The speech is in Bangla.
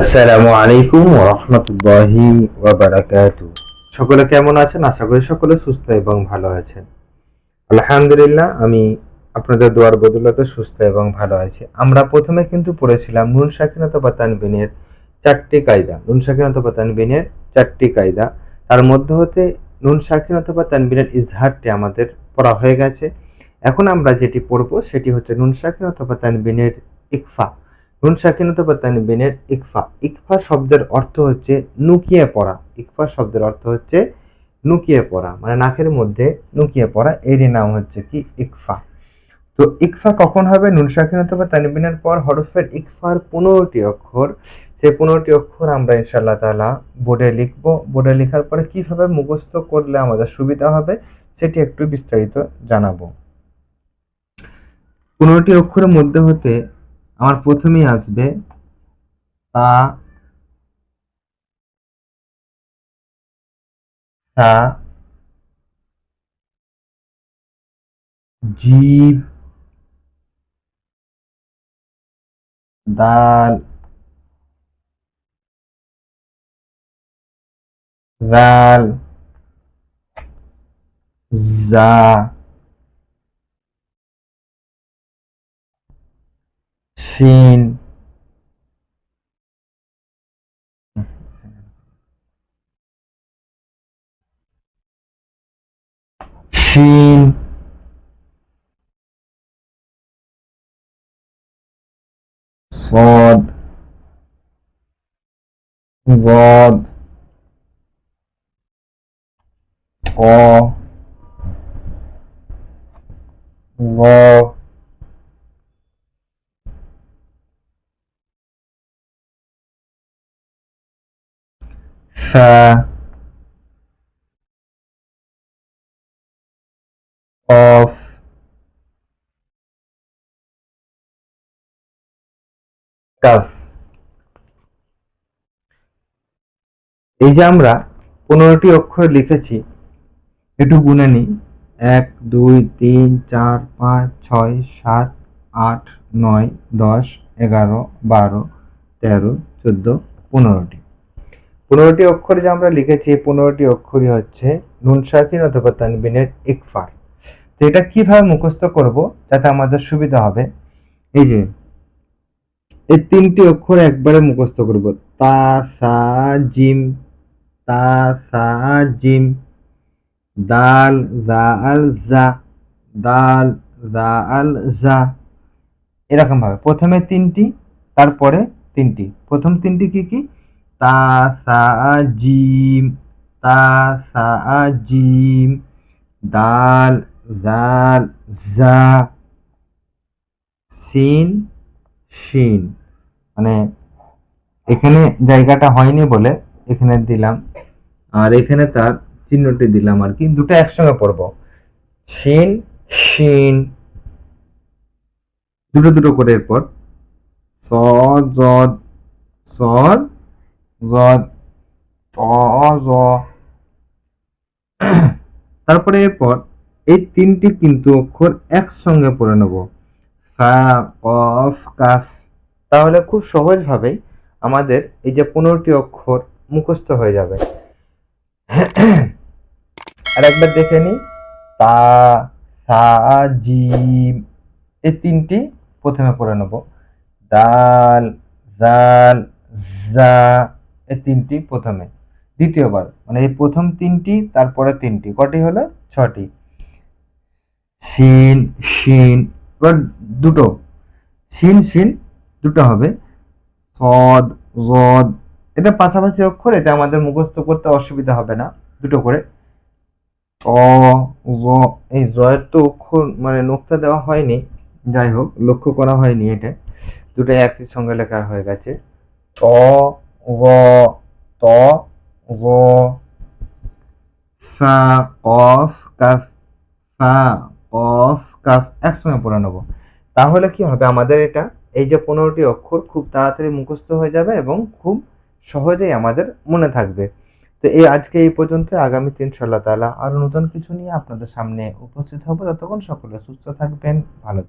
আসসালামু আলাইকুম রহমতুল্লাহি ওয়াবারাকাতু সকলে কেমন আছেন? আশা করি সকলে সুস্থ এবং ভালো আছেন। আলহামদুলিল্লাহ, আমি আপনাদের দোয়ার বদলতে সুস্থ এবং ভালো আছি। আমরা প্রথমে কিন্তু পড়েছিলাম নুন সাকিনত বা তানবিনের চারটি কায়দা। নুন সাকিনত বা তানবিনের চারটি কায়দা। তার মধ্যে হতে নুন সাকিনত বা তানবিনের ইজহারটি আমাদের পড়া হয়ে গেছে। এখন আমরা যেটি পড়ব, সেটি হচ্ছে নুন সাকিনত বা তানবিনের ইকফা। নুন সাকিনত বা তানবিনের ইকফা। ইকফা শব্দের অর্থ হচ্ছে নুকিয়ে পড়া। ইকফা শব্দের অর্থ হচ্ছে নুকিয়ে পড়া। মানে নাকের মধ্যে নুকিয়ে পড়া। এরই নাম হচ্ছে কি? ইকফা। তো ইকফা কখন হবে? নুন সাকিনত বা তানবিনের পর হরফের ইকফার পনেরোটি অক্ষর। সেই পনেরোটি অক্ষর আমরা ইনশাল্লাহ তাআলা বোর্ডে লিখব। বোর্ডে লেখার পরে কীভাবে মুখস্থ করলে আমাদের সুবিধা হবে সেটি একটু বিস্তারিত জানাব। পনেরোটি অক্ষরের মধ্যে হতে আমার প্রথমেই আসবে তা তা জীব দাল রাল জা চীন চীন সদ গদ অ গ সা অফ কাফ এই যে আমরা পনেরোটি অক্ষর লিখেছি, একটু গুনে নিই। এক, দুই, তিন, চার, পাঁচ, ছয়, সাত, আট, নয়, দশ, এগারো, বারো, তেরো, চোদ্দ, পনেরোটি। পনেরোটি অক্ষর যে আমরা লিখেছি, এই পনেরোটি অক্ষরই হচ্ছে নুন সাকিন অথবা তানবিনের ইকফার। তো এটা কীভাবে মুখস্থ করব? যাতে আমাদের সুবিধা হবে। এই যে, এই তিনটি অক্ষর একবারে মুখস্থ করব। তা, সা, জিম, তা, সা, জিম, দাল জাল জা, দাল জাল জা। এরকম ভাবে প্রথমে তিনটি, তারপরে তিনটি। প্রথম তিনটি কি কি? তা সা জিম তা সা জিম দাল, জাল, জা, সিন, শিন। মানে এখানে জায়গাটা হয়নি বলে এখানে দিলাম। আর এখানে তার চিহ্নটি দিলাম আর কি। দুটো একসঙ্গে পড়ব। শিন শিন। দুটো দুটো করে এরপর স জদ সদ ত জ তারপরে এরপর এই তিনটি কিন্তু অক্ষর একসঙ্গে পড়ে নেব। কফ তাহলে খুব সহজভাবেই আমাদের এই যে পনেরোটি অক্ষর মুখস্থ হয়ে যাবে। আর একবার দেখে নিই। তা, সা, জিম এই তিনটি প্রথমে পড়ে নেব। দাল, জাল, জা। এই তিনটি প্রথমে। দ্বিতীয়বার মানে এই প্রথম তিনটি, তারপরে তিনটি, কটি হলো? ছটি। শিন শিন, এবার দুটো। শিন শিন, দুটো হবে। সদ জদ এটা পাশাপাশি অক্ষর, এতে আমাদের মুখস্থ করতে অসুবিধা হবে না, দুটো করে। এই জয়ের তো অক্ষর মানে নোকটা দেওয়া হয়নি, যাই হোক, লক্ষ্য করা হয়নি এটা। দুটো একই সঙ্গে লেখা হয়ে গেছে। জ ত জ ফা কফ কাফ ফা কফ কাফ একসঙ্গে পড়ে নেব। তাহলে কি হবে? আমাদের এটা, এই যে পনেরোটি অক্ষর খুব তাড়াতাড়ি মুখস্থ হয়ে যাবে এবং খুব সহজেই আমাদের মনে থাকবে। তো এই আজকে এই পর্যন্ত, আগামী ইনশাল্লাহ তাআলা আরও নতুন কিছু নিয়ে আপনাদের সামনে উপস্থিত হব। ততক্ষণ সকলে সুস্থ থাকবেন, ভালো